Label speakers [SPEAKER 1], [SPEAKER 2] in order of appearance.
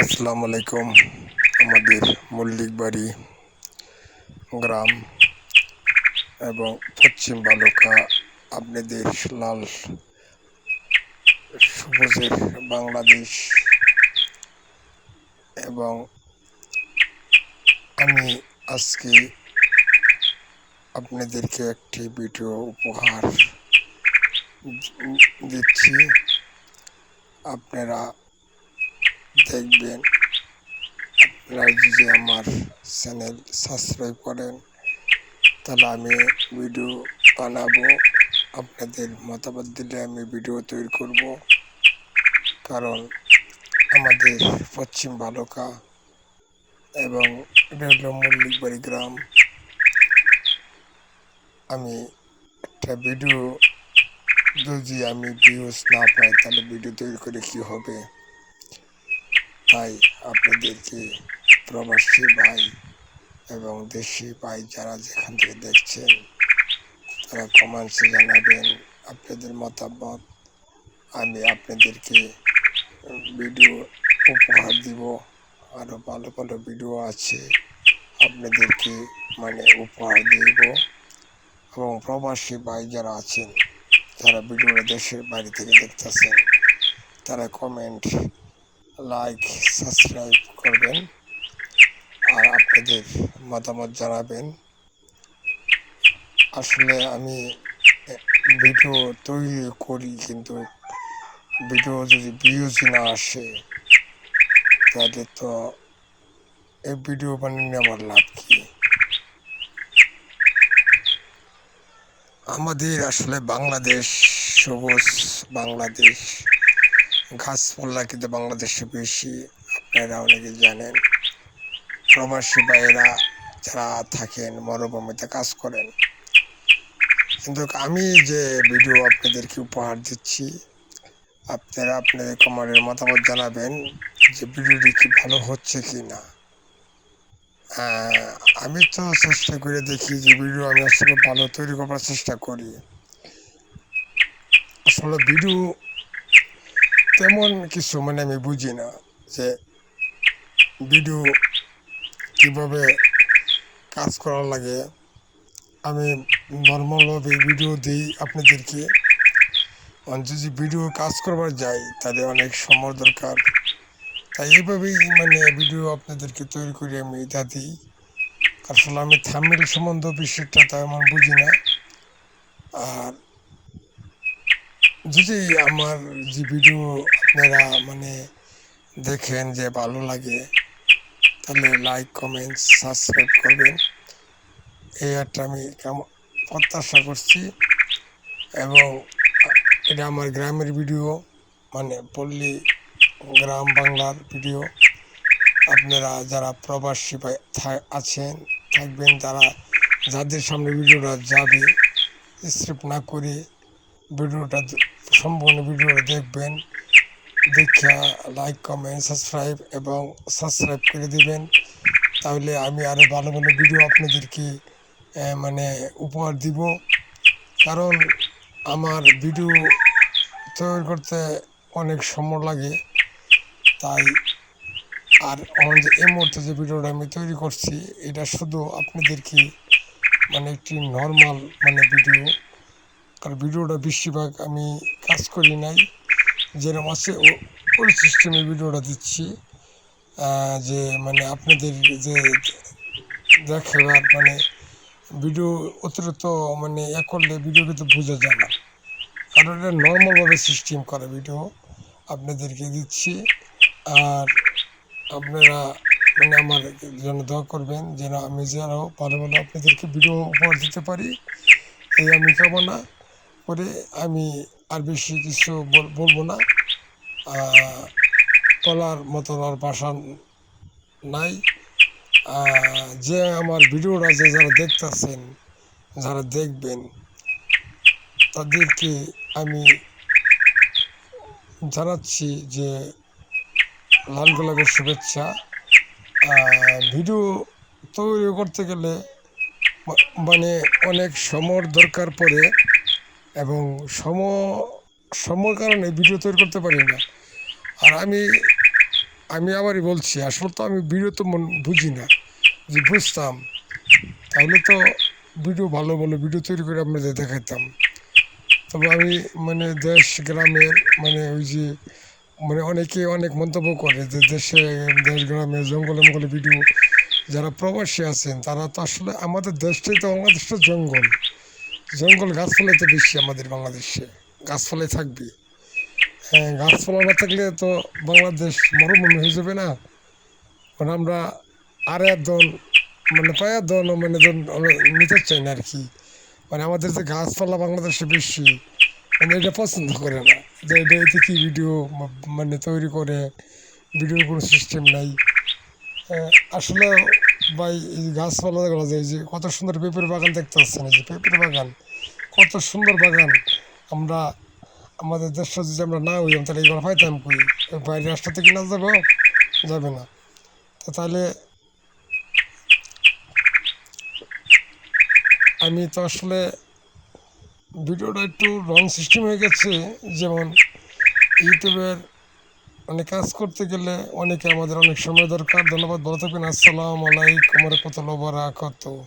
[SPEAKER 1] আসসালামু আলাইকুম আমাদের মল্লিক বাড়ি গ্রাম এবং পশ্চিম বালুকা। আপনাদের লাল, সবুজের বাংলাদেশ এবং আমি আজকে আপনাদেরকে একটি ভিডিও উপহার দিচ্ছি। আপনারা দেখবেন আপনারা যদি আমার চ্যানেল সাবস্ক্রাইব করেন, তাহলে আমি ভিডিও বানাবো, আপনাদের মতামত দিলে আমি ভিডিও তৈরি করব। কারণ আমাদের পশ্চিম বালুকা এবং এটা হলো মল্লিকবাড়ি গ্রাম। আমি একটা ভিডিও, যদি আমি ভিউজ না পাই, তাহলে ভিডিও তৈরি করে কী হবে? তাই আপনাদেরকে প্রবাসী ভাই এবং দেশি ভাই যারা যেখান থেকে দেখছেন, তারা কমেন্টসে জানাবেন আপনাদের মতামত। আমি আপনাদেরকে ভিডিও উপহার দিব। আরও ভালো ভালো ভিডিও আছে আপনাদেরকে মানে উপহার দিব। এবং প্রবাসী ভাই যারা আছেন, যারা ভিডিওটা দেশের বাইরে থেকে দেখতেছেন, তারা কমেন্ট লাইক সাবস্ক্রাইব করবেন আর আপনাদের মতামত জানাবেন। আসলে আমি ভিডিও তৈরি করি, কিন্তু ভিডিও যদি ভিউজ না আসে, তাহলে তো এই ভিডিও বানিয়ে আমার লাভ কি? আমাদের আসলে বাংলাদেশ সবুজ বাংলাদেশ। গাছপালা কিন্তু বাংলাদেশে বেশি আপনারা অনেকে জানেন। প্রবাসী ভাইয়েরা যারা থাকেন, মরুভূমিতে কাজ করেন। কিন্তু আমি যে ভিডিও আপনাদেরকে উপহার দিচ্ছি, আপনারা আপনাদের কমারের মতামত জানাবেন যে ভিডিওটি কি ভালো হচ্ছে কি না আমি তো চেষ্টা করে দেখি যে ভিডিও আমি আসলে ভালো তৈরি করার চেষ্টা করি। আসলে ভিডিও তেমন কিছু মানে আমি বুঝি না যে ভিডিও কীভাবে কাজ করা লাগে। আমি নর্মালভাবে ভিডিও দিই আপনাদেরকে। যদি ভিডিও কাজ করবার যাই তাহলে অনেক সময় দরকার। তাই এইভাবেই মানে ভিডিও আপনাদেরকে তৈরি করে আমি এটা দিই। আসলে আমি থামিল সম্বন্ধ বিষয়টা তেমন বুঝি না। আর যদি আমার যে ভিডিও আপনারা মানে দেখেন যে ভালো লাগে, তাহলে লাইক কমেন্ট সাবস্ক্রাইব করবেন। এই একটা আমি প্রত্যাশা করছি। এবং এটা আমার গ্রামের ভিডিও মানে পল্লী গ্রাম বাংলার ভিডিও আপনারা যারা প্রবাসী আছেন, থাকবেন, তারা যাদের সামনে ভিডিওটা যাবে স্ক্রিপ্ট না করে ভিডিওটা সম্পূর্ণ ভিডিওটা দেখবেন। দেখা লাইক কমেন্ট সাবস্ক্রাইব এবং সাবস্ক্রাইব করে দিবেন। তাহলে আমি আরও ভালো ভালো ভিডিও আপনাদেরকে মানে উপহার দিব। কারণ আমার ভিডিও তৈরি করতে অনেক সময় লাগে। তাই আর আমার যে এই মুহূর্তে যে ভিডিওটা আমি তৈরি করছি, এটা শুধু আপনাদেরকে মানে একটি নর্মাল মানে ভিডিও কারণ ভিডিওটা বেশিরভাগ আমি কাজ করি নাই। যেরকম আছে ওই সিস্টেমে ভিডিওটা দিচ্ছি। যে মানে আপনাদের যে দেখাবার মানে ভিডিও অতিরিক্ত মানে এ করলে ভিডিও কিন্তু বোঝা যায় না। কারণ এটা নর্মালভাবে সিস্টেম করা ভিডিও। আপনাদেরকে দিচ্ছি। আর আপনারা মানে আমার জন্য দোয়া করবেন যেন আমি যেন ভালো ভালো আপনাদেরকে ভিডিও উপহার দিতে পারি। এই আমি কামনা। করে আমি আর বেশি কিছু বলব না। বলার মতন আর ভাষা নাই। যে আমার ভিডিওটা যে যারা দেখতেছেন, যারা দেখবেন, তাদেরকে আমি জানাচ্ছি যে লাল গোলাপের শুভেচ্ছা। ভিডিও তৈরি করতে গেলে মানে অনেক সময়ের দরকার পড়ে। এবং সম সময় কারণে ভিডিও তৈরি করতে পারি না। আর আমি আমি আবারই বলছি, আসলে তো আমি ভিডিও তো মন বুঝি না। যে বুঝতাম, তাহলে তো ভিডিও ভালো ভালো ভিডিও তৈরি করে আপনাদের দেখাইতাম। তবে আমি মানে দেশ, গ্রামের মানে ওই যে মানে অনেকে অনেক মন্তব্য করে যে দেশে, দেশ, গ্রামে জঙ্গলে মঙ্গলে ভিডিও, যারা প্রবাসী আছেন, তারা তো আসলে আমাদের দেশটাই তো বাংলাদেশটা জঙ্গল। জঙ্গল গাছপালাই তো বেশি আমাদের বাংলাদেশে। গাছপালাই থাকবে। হ্যাঁ গাছপালা না থাকলে তো বাংলাদেশ মরুভূমি হয়ে যাবে না। মানে আমরা আর একজন মানে পায়ের দল মানে নিতে চাই না আর কি মানে আমাদের যে গাছপালা বাংলাদেশে বেশি মানে এটা পছন্দ করে না। যে এটা এতে কি ভিডিও মানে তৈরি করে ভিডিওর কোনো সিস্টেম নাই। আহ, আসলে ভাই, এই গাছপালা গুলো যে যে কত সুন্দর পেঁপের বাগান দেখতে পাচ্ছেন, এই যে পেঁপের বাগান, কত সুন্দর বাগান। আমরা, আমাদের দেশটা যদি আমরা না হইলাম তাহলে এগুলো পাইতাম কই? বাইরের রাস্তা থেকে না যাব, যাবে না। তো তাহলে আমি তো আসলে ভিডিওটা একটু রং সিস্টেম হয়ে গেছে, যেমন ইউটিউবের মানে কাজ করতে গেলে অনেকে আমাদের অনেক সময় দরকার। ধন্যবাদ, ভালো থাকবেন। আসসালামু আলাইকুম রহমতুল্লাহ বারাকাতুহু।